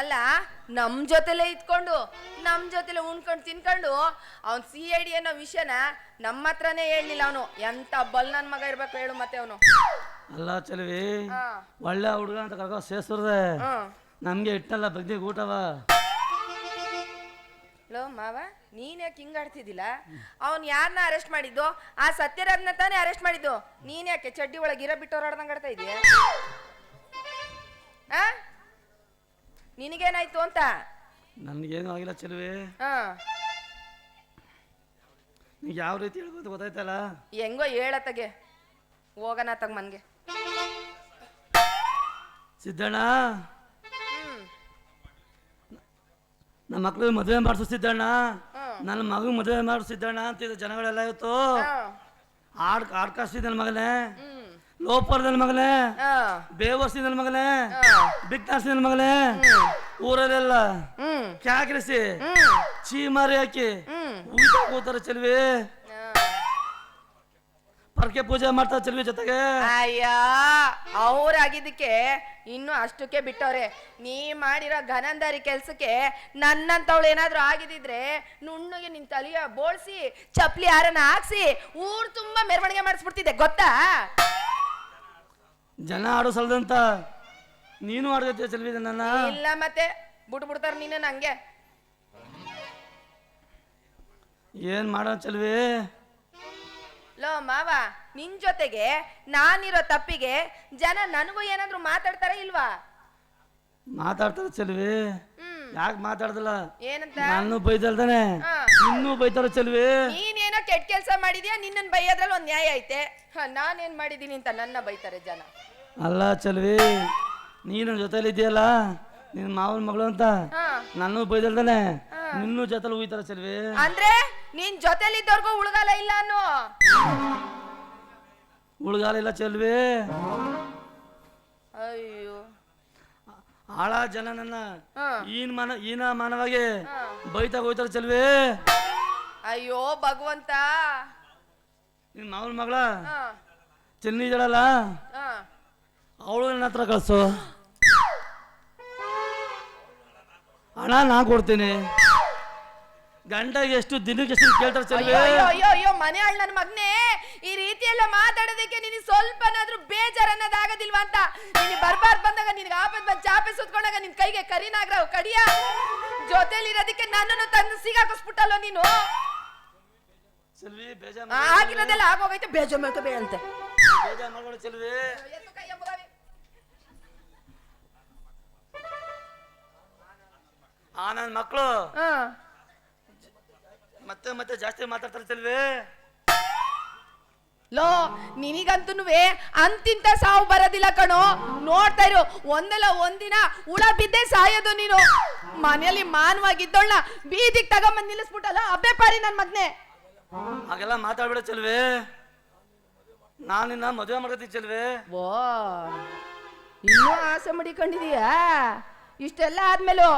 ಅಲ್ಲ ನಮ್ ಜೊತೆಲೆ ಇದ್ಕೊಂಡು ನಮ್ ಜೊತೆಲೆ ಉಣ್ಕೊಂಡು ತಿನ್ಕೊಂಡು ಅವ್ನ್ ಸಿ ಐ ಡಿ ಅನ್ನೋ ವಿಷಯನ ನಮ್ಮ ಹತ್ರನೇ ಹೇಳಲಿಲ್ಲ ಅವನು. ಎಂತ ಬಲ್ ನನ್ ಮಗ ಇರ್ಬೇಕು ಹೇಳು ಮತ್ತೆ ಅವನು. ಅಲ್ಲ ಚೆಲುವಿ ಒಳ್ಳೆ ಹುಡುಗ ಅಂತ ಕರ್ಕೊ ಸೇರ್ಸ್ರೆ ನಮ್ಗೆ ಇಟ್ಟಲ್ಲ ಬಗ್ಗೆ ಊಟವ. ಲೋ ಮಾವ ನೀನ್ ಯಾಕೆ ಹಿಂಗ್ ಆಡ್ತಿದ್ದಿಲ್ಲ? ಅವ್ನ್ ಯಾರನ್ನ ಅರೆಸ್ಟ್ ಮಾಡಿದ್ದು? ಆ ಸತ್ಯರಾಜ್ನ ತಾನೇ ಅರೆಸ್ಟ್ ಮಾಡಿದ್ದು? ನೀನ್ ಯಾಕೆ ಚಡ್ಡಿ ಒಳಗೆ ಇರ ಬಿಟ್ಟೋರ್ ಆಡ್ದಂಗ್ ಆಡ್ತಾ ಇದೀಯ ನಿನಗೇನಾಯ್ತು ಅಂತ? ನನಗೇನು ಆಗಿಲ್ಲ ಚೆಲುವೆ ಹಾ. ಯಾವ ರೀತಿ ಹೇಳ್ಬೋದು ಗೊತ್ತಾಯ್ತಲ್ಲ? ಹೆಂಗೋ ಹೇಳತ್ತಗೆ. ಹೋಗಣ ತಗ ಮನ್ಗೆ. ಸಿದ್ದಣ್ಣ. ನನ್ನ ನಮ್ಮ ಮಕ್ಳಿಗೆ ಮದುವೆ ಮಾಡಿಸು ಸಿದ್ದಣ್ಣ. ನನ್ನ ಮಗು ಮದುವೆ ಮಾಡಿಸು ಸಿದ್ದಣ್ಣ ಅಂತಿದ್ದ ಜನಗಳೆಲ್ಲ ಇವತ್ತು. ಹಾ. ಆಡ್ ಆಡ್ಕಾಸ್ತಿ ನನ್ನ ಮಗನೇ. ಹ್ಮ್. ಲೋಪರ್ ನನ್ನ ಮಗನೇ ಹಾ. ಬೇವರ್ಸಿ ನನ್ನ ಮಗನೇ ನನ್ನ ಮಗನೇ ಊರಲ್ಲೆಲ್ಲ ಕ್ಯಾಕ್ರಿಸಿ ಮಾರಿ ಚೀಮಾರಿ ಹಾಕಿ ಊಟ ಕೂತಾರ ಚೆಲ್ವಿ. ಪರ್ಕೆ ಪೂಜೆ ಮಾಡ್ತಾರ ಚೆಲ್ವಿ ಜೊತೆಗೆ. ಅಯ್ಯ ಅವ್ರಾಗಿದ್ದಕ್ಕೆ ಇನ್ನು ಅಷ್ಟಕ್ಕೆ ಬಿಟ್ಟವ್ರೆ. ನೀ ಮಾಡಿರೋ ಘನಂದಾರಿ ಕೆಲ್ಸಕ್ಕೆ ನನ್ನಂತವಳು ಏನಾದ್ರು ಆಗಿದಿದ್ರೆ ನುಣ್ಣಗೆ ನಿನ್ ತಲೆಯ ಬೋಳ್ಸಿ ಚಪ್ಲಿ ಹಾರನ ಹಾಕ್ಸಿ ಊರ್ ತುಂಬಾ ಮೆರವಣಿಗೆ ಮಾಡಿಸ್ಬಿಡ್ತಿದ್ದೆ ಗೊತ್ತಾ? ಜನ ಆಡೋ ಸಲದಂತ ನೀನು ಆಡ್ದೈತೆ ಚೆಲ್ವಿದ ನನ್ನ. ಇಲ್ಲ ಮತ್ತೆ ಬಿಟ್ಟು ಬಿಡ್ತಾರ ನೀನು ನಂಗೆ. ಏನ್ ಮಾಡೋ ಚೆಲ್ವಿ? ಲೋ ಮಾವ ನಿನ್ ಜೊತೆಗೆ ನಾನಿರೋ ತಪ್ಪಿಗೆ ಜನ ನನಗೂ ಏನಾದ್ರು ಮಾತಾಡ್ತಾರ ಇಲ್ವಾ? ಮಾತಾಡ್ತಾರ ಚೆಲ್ವಿ. ಯಾಕೆ ಮಾತಾಡ್ದಲ್ಲ? ಏನಂತ? ನಾನು ಬೈದಲ್ದಾನೆ. ಹಾ. ಇನ್ನೂ ಬೈತಾರ ಚೆಲ್ವಿ. ನೀನೇನೋ ಕೆಟ್ಟ ಕೆಲಸ ಮಾಡಿದ್ಯಾ? ನಿನ್ನನ್ ಬೈಯೋದ್ರಲ್ಲಿ ಒಂದು ನ್ಯಾಯ ಐತೆ. ನಾನು ನಾನೇನ್ ಮಾಡಿದ್ದೀನಿ ಅಂತ ನನ್ನ ಬೈತಾರೆ ಜನ. ಅಲ್ಲ ಚಲ್ವಿ ನೀನು ಜೊತೆಲಿ ಇದೆಯಲ್ಲ? ನಿನ್ನ ಮಾವನ ಮಗಳು ಅಂತ? ಹಾ. ನಾನು ಬೈದಲ್ದಾನೆ ನಿನ್ನೂ ಜೊತೆಲಿ ಉಯ್ತಾರ ಚಲ್ವಿ? ಅಂದ್ರೆ ನೀನ್ ಜೊತೆಲಿದ್ದವ್ರಿಗೂ ಉಳ್ಗಾಲ ಇಲ್ಲ ಅನ್ನೋ? ಉಳ್ಗಾಲ ಇಲ್ಲ ಚಲ್ವಿ. ಅಯ್ಯೋ. ಆಳ ಜನ ನನ್ನ. ಹಾ. ಈನ್ ಮಾನ ಈನ ಮಾನವಾಗಿ. ಬೈತಾಗ ಹೋಯ್ತಾರ ಚೆಲ್ವಿ. ಅಯ್ಯೋ ಭಗವಂತ. ನಿಮ್ಮ ಮಾವನ ಮಗಳ? ಹಾ. ಚೆನ್ನಿ ಇದ್ದಾಳಲ್ಲ? ಹಾ. ಅವಳು ನನ್ನ ಹತ್ರ ಕಳಿಸು. ಹಣ ನಾ ಕೊಡ್ತೀನಿ. ಗಂಡ ಎಷ್ಟು ದಿನಕ್ಕೆ ಎಷ್ಟು ಕೇಳ್ತಾರೆ ಚೆನ್ನಿ ಅಯ್ಯೋ ಅಯ್ಯೋ ಅಯ್ಯೋ ಅಯ್ಯೋ ಮನೆ ಆಳ್ ನನ್ನ ಮಗನೇ. ಈ ರೀತಿ ಎಲ್ಲ ಮಾತಾಡೋದಕ್ಕೆ ನಿನಗೆ ಸ್ವಲ್ಪನಾದ್ರೂ ಬೇಜಾರ್ ಅನ್ನೋದಾಗೋದಿಲ್ವಾ ಅಂತ? ನೀನು ಬರ್ಬಾರ್ದು ಬಂದಾಗ ನಿನಗೆ ಆಪತ್ ಬಂದು ಚಾಪೆ ಸುತ್ಕೊಂಡಾಗ ನಿನ್ ಕೈಗೆ ಕರಿನಾಗ್ರವ್ ಕಡಿಯ. ಜೊತೆಲಿರೋದಕ್ಕೆ ನನ್ನನ್ನು ತಂದು ಸಿಗಾಕಿಸ್ಬಿಟ್ಟಲ್ಲೋ ನೀನು? ಚೆಲ್ವಿ ಬೇಜಾರು ಆ, ಆಗಿರೋದೆಲ್ಲ ಆಗೋಗೈತೆ ಬೇಜ ಮೇಕ ಬೇ ಅಂತೆ. ಬೇಜಾರ್ ಮಾಡ್ಬೇಡ ಚೆಲ್ವಿ. ಆ ನನ್ನ ಮಕ್ಕಳು ಹಾ ಮತ್ತೆ ಮತ್ತೆ ಜಾಸ್ತಿ ಮಾತಾಡ್ತಾರೆ ಚೆಲ್ವಿ. ಲೋ ನಿನಗಂತೂನುವೆ ಅಂತಿಂತ ಸಾವು ಬರೋದಿಲ್ಲ ಕಣೋ. ನೋಡ್ತಾ ಇರು ಒಂದಲ್ಲ ಒಂದಿನ ಹುಳ ಬಿದ್ದೆ ಸಾಯೋದು ನೀನು. ಮನೆಯಲ್ಲಿ ಮಾನವಾಗಿದ್ದೋಳ್ನ ಬೀದಿಗೆ ತಗೊಂಬಂದ್ ನಿಲ್ಲಿಸ್ಬಿಟ್ಟಲ್ಲ ಅಬ್ಬೆ ಪಾರಿ ನನ್ನ ಮಗ್ನೆ. ಹಾಗೆಲ್ಲ ಮಾತಾಡ್ಬೇಡ ಚಲ್ವೇ. ನಾನು ನಿನ್ನ ಮದುವೆ ಮಾಡ್ಕೊತೀನಿ ಚಲ್ವೇ. ಓ, ಇನ್ನೂ ಆಸೆ ಮಡಿಕೊಂಡಿದೀಯಾ? ಇಷ್ಟೆಲ್ಲ ಆದ್ಮೇಲೂ,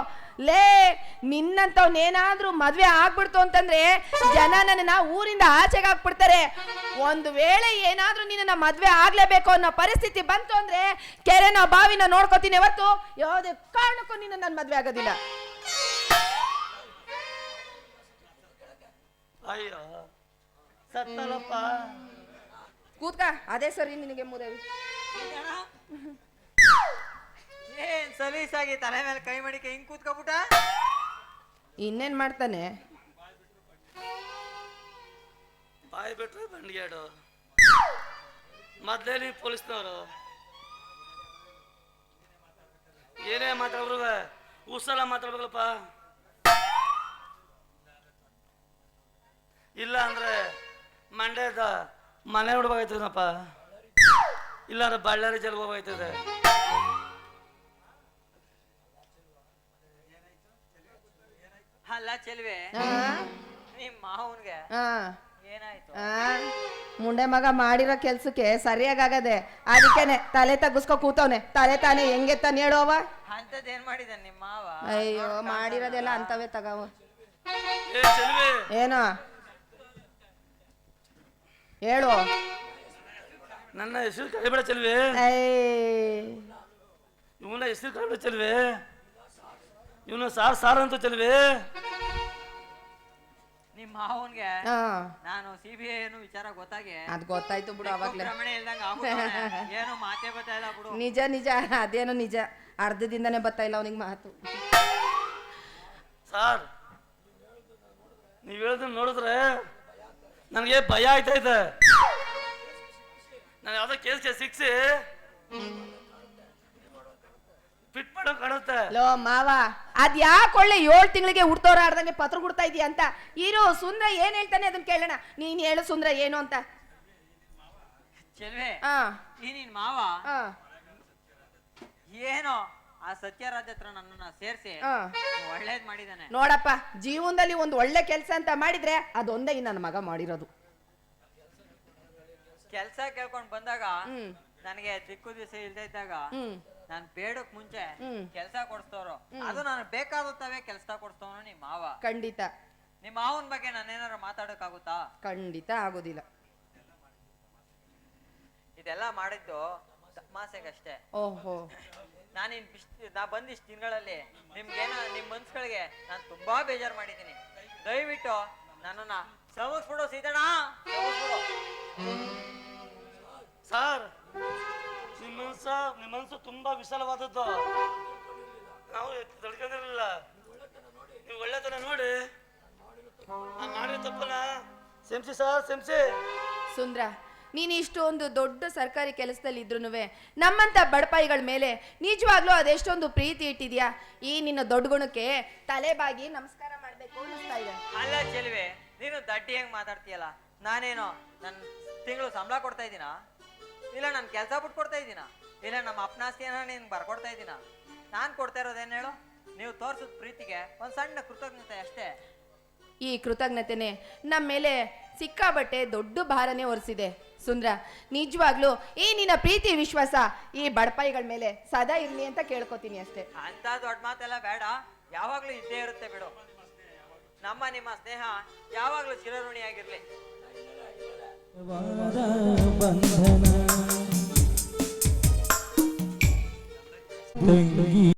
ಲೇ ನಿನ್ನಂತವ್ನೇನಾದ್ರೂ ಮದ್ವೆ ಆಗ್ಬಿಡ್ತು ಅಂತಂದ್ರೆ ಜನ ನನ್ನ ಊರಿಂದ ಆಚೆಗೆ ಹಾಕ್ಬಿಡ್ತಾರೆ. ಒಂದು ವೇಳೆ ಏನಾದ್ರೂ ನಿನ್ನ ಮದ್ವೆ ಆಗ್ಲೇಬೇಕು ಅನ್ನೋ ಪರಿಸ್ಥಿತಿ ಬಂತು ಅಂದ್ರೆ ಕೆರೆನ ಬಾವಿನ ನೋಡ್ಕೋತೀನಿ ಹೊರತು ಯಾವುದೇ ಕಾರಣಕ್ಕೂ ನಿನ್ನ ನನ್ನ ಮದ್ವೆ ಆಗೋದಿಲ್ಲ. ಅಯ್ಯೋ ಸತ್ತಲಪ್ಪ ಕೂತ್ಕ ಅದೇ ಸರಿ ನಿನಗೆ ಮುದೇವಿ ಏನ್ ಸಲೀಸಾಗಿ ತಲೆ ಮೇಲೆ ಕೈ ಮಡಿಕೆ ಹಿಂಗ್ ಕೂತ್ಕೊಬಿಟ್ಟ? ಇನ್ನೇನ್ ಮಾಡ್ತಾನೆ? ಬಾಯ್ ಬಿಟ್ರೆ ಬಂಡಿಗೇಡು ಮೊದ್ಲೇಲಿ ಪೊಲೀಸ್ನವರು. ಏನೇ ಮಾತಾಡ್ರು ಉಸಲ ಮಾತಾಡ್ಬೇಕಲ್ಲಪ್ಪ. ಇಲ್ಲ ಅಂದ್ರೆ ಮಂಡ್ಯದ ಮನೆ ಹುಡ್ಬೇಕಾಯ್ತದಪ್ಪ ಇಲ್ಲ ಅಂದ್ರೆ ಬಳ್ಳಾರಿ ಜಲ್ಗೆ ಹೋಗ್ಬೇಕಾಯ್ತದೆ ಅಲ್ಲ ಚೆಲ್ವೆ? ನಿಮ್ ಮಾವನ್ಗೆ ಏನಾಯ್ತು? ಮುಂಡೆ ಮಗ ಮಾಡಿರೋ ಕೆಲ್ಸಕ್ಕೆ ಸರಿಯಾಗದೆ ಅದಕ್ಕೆನೆ ತಲೆ ತಗ್ಗಿಸ್ಕೊ ಕೂತವ್ನೆ. ತಲೆ ತಾನೆ ಹೆಂಗೆ ತಾನೆ ಹೇಳೋವ ಅಂತದ್ ಏನ್ ಮಾಡಿದ ನಿಮ್ಮ ಮಾವ? ಅಯ್ಯೋ ಮಾಡಿರೋದೆಲ್ಲ ಅಂತವೇ ತಗವ ಏ ಚೆಲ್ವಿ. ಏನೋ? ಹೇಳು. ನನ್ನ ಹೆಸರು ಕಳಿಬೇಡ ಚಲ್ವೇ. ಇವನ ಹೆಸರು ಕಳಿಬೇಡ ಚಲ್ವೇ. ಇವನ ಸಾರ್ ಸಾರ್ ಅಂತ ಚೆಲ್ವೆ. ನಿಮ್ಮ ಮಾವನ್ಗೆ ಹಾ. ನಾನು ಸಿ ಬಿ ಐ ಏನು ವಿಚಾರ ಗೊತ್ತಾಗಿ. ಅದ್ ಗೊತ್ತಾಯ್ತು ಬಿಡು ಅವಾಗ್ಲೇ. ಭ್ರಮಣೆ ಇಲ್ದಂಗ ಆಗ್ಬಿಟ್ಟವ್ನೆ. ಏನು ಮಾತೇ ಗೊತ್ತಾಯಿಲ್ಲ ಬಿಡು. ನಿಜ ನಿಜ. ಅದೇನು ನಿಜ. ಅರ್ಧದಿಂದನೇ ಬರ್ತಾ ಇಲ್ಲ ಅವನಿಗೆ ಮಾತು. ಸಾರ್ ನೀವು ಹೇಳ್ದ ನೋಡಿದ್ರೆ ನನಗೆ ಭಯ ಆಯ್ತಾ ಇದೆ ನಾನು ಯಾವ್ದೋ ಕೇಸ್ಗೆ ಸಿಕ್ಸಿ. ಫಿಟ್ ಮಾಡೋ ಕಾಣುತ್ತೆ. ಲೋ ಮಾವ ಅದ್ ಯಾಕೆ ಒಳ್ಳೆ ಏಳು ತಿಂಗಳಿಗೆ ಹುಡ್ತವ್ರ ಆಡ್ದಂಗೆ ಪತ್ರ ಕೊಡ್ತಾ ಇದೀಯ ಅಂತ? ಇರು ಸುಂದ್ರ ಏನ್ ಹೇಳ್ತಾನೆ ಅದನ್ನ ಕೇಳೋಣ. ನೀನ್ ಹೇಳು ಸುಂದ್ರ ಏನು ಅಂತ. ಚೆಲ್ವೆ ಹಾ. ನೀನ್ ನಿನ್ ಮಾವ ಹಾ. ಏನೋ ಆ ಸತ್ಯರಾಜ್ ಹತ್ರ ನನ್ನನ್ನ ಸೇರ್ಸಿ ಹಾ ಒಳ್ಳೇದ್ ಮಾಡಿದಾನೆ. ನೋಡಪ್ಪ ಜೀವನದಲ್ಲಿ ಒಂದು ಒಳ್ಳೆ ಕೆಲಸ ಅಂತ ಮಾಡಿದ್ರೆ ಅದೊಂದೇ ಈ ನನ್ನ ಮಗ ಮಾಡಿರೋದು. ಕೆಲ್ಸ ಕೇಳ್ಕೊಂಡ್ ಬಂದಾಗ ಹ್ಮ್. ನನಗೆ ದಿಕ್ಕು ದಿವಸ ಇಲ್ದೇ ಇದ್ದಾಗ ಹ್ಮ್. ನಾನ್ ಬೇಡಕ್ ಮುಂಚೆ ಹ್ಮ್. ಕೆಲ್ಸ ಕೊಡ್ಸ್ತವ್ರು ಅದು ನಾನು ಬೇಕಾಗುತ್ತವೆ ಕೆಲ್ಸ ಕೊಡ್ಸೋನು ನಿಮ್ ಮಾವ. ಖಂಡಿತ. ನಿಮ್ ಮಾವನ್ ಬಗ್ಗೆ ನಾನೇನಾರು ಮಾತಾಡಕ್ಕಾಗುತ್ತಾ? ಖಂಡಿತ ಆಗೋದಿಲ್ಲ. ಇದೆಲ್ಲ ಮಾಡಿದ್ದು ತಮಾಸೆಗಷ್ಟೇ ಓಹೋ. ನಾನು ಇಷ್ಟು ನಾ ಬಂದ್ ಇಷ್ಟ ದಿನಗಳಲ್ಲಿ ನಿಮ್ಗೇನ ನಿಮ್ ಮನ್ಸುಗಳಿಗೆ ನಾನು ತುಂಬಾ ಬೇಜಾರು ಮಾಡಿದ್ದೀನಿ. ದಯವಿಟ್ಟು ನನ್ನನ್ನ ಕ್ಷಮಿಸ್ಬಿಡು ಸೀತಣ್ಣ. ಸರ್ ಸಾರ್ ನಿಮ್ಮ ಮನಸ್ಸ ನಿಮ್ಮ ಮನಸ್ಸು ತುಂಬಾ ವಿಶಾಲವಾದದ್ದು. ನಾವು ತಡ್ಕೊಂಡಿರಲಿಲ್ಲ ನೀವು ಒಳ್ಳೆತನ ನೋಡಿ. ನಾನು ಮಾಡಿರೋ ತಪ್ಪನ ಸೆಮ್ಸಿ ಸರ್ ಸೆಮ್ಸಿ ಸುಂದ್ರ ನೀನು ಇಷ್ಟೊಂದು ದೊಡ್ಡ ಸರ್ಕಾರಿ ಕೆಲಸದಲ್ಲಿ ಇದ್ರು ನಮ್ಮಂಥ ಬಡಪಾಯಿಗಳ ಮೇಲೆ ನಿಜವಾಗ್ಲೂ ಅದೆಷ್ಟೊಂದು ಪ್ರೀತಿ ಇಟ್ಟಿದ್ಯಾ? ಈ ನಿನ್ನ ದೊಡ್ಡ ಗುಣಕ್ಕೆ ತಲೆ ಬಾಗಿ ನಮಸ್ಕಾರ ಮಾಡಬೇಕು ಅನ್ನಿಸ್ತಾ ಇದೆ. ಅಲ್ಲ ಚೆಲ್ವೆ ನೀನು ದಡ್ಡಿ ಹೆಂಗ್ ಮಾತಾಡ್ತೀಯಲ್ಲ? ನಾನೇನು ನನ್ನ ತಿಂಗಳು ಸಂಬಳ ಕೊಡ್ತಾ ಇದ್ದೀನಾ? ಇಲ್ಲ ನಾನು ಕೆಲಸ ಬಿಟ್ಟು ಕೊಡ್ತಾ ಇದ್ದೀನಾ? ಇಲ್ಲ ನಮ್ಮ ಅಪ್ನಾಸ್ತಿಯನ್ನ ನೀನು ಬರ್ಕೊಡ್ತಾ ಇದ್ದೀನಾ? ನಾನು ಕೊಡ್ತಾ ಇರೋದೇನು ಹೇಳು? ನೀವು ತೋರ್ಸಿದ ಪ್ರೀತಿಗೆ ಒಂದು ಸಣ್ಣ ಕೃತಜ್ಞತೆ ಅಷ್ಟೇ. ಈ ಕೃತಜ್ಞತೆನೆ ನಮ್ಮ ಮೇಲೆ ಸಿಕ್ಕಾಬಟ್ಟೆ ದೊಡ್ಡ ಭಾರನೇ ಹೊರಿಸಿದೆ ಸುಂದ್ರ ನಿಜವಾಗ್ಲೂ ಈ ನಿನ್ನ ಪ್ರೀತಿ ವಿಶ್ವಾಸ ಈ ಬಡಪಾಯಿಗಳ ಮೇಲೆ ಸದಾ ಇರ್ಲಿ ಅಂತ ಕೇಳ್ಕೊತೀನಿ ಅಷ್ಟೇ. ಅಂತ ದೊಡ್ಡ ಮಾತೆಲ್ಲ ಬೇಡ ಯಾವಾಗ್ಲೂ ಇದ್ದೇ ಇರುತ್ತೆ ಬಿಡು. ನಮ್ಮ ನಿಮ್ಮ ಸ್ನೇಹ ಯಾವಾಗ್ಲೂ ಚಿರಋಣಿ ಆಗಿರ್ಲಿ ಬಂಧನ.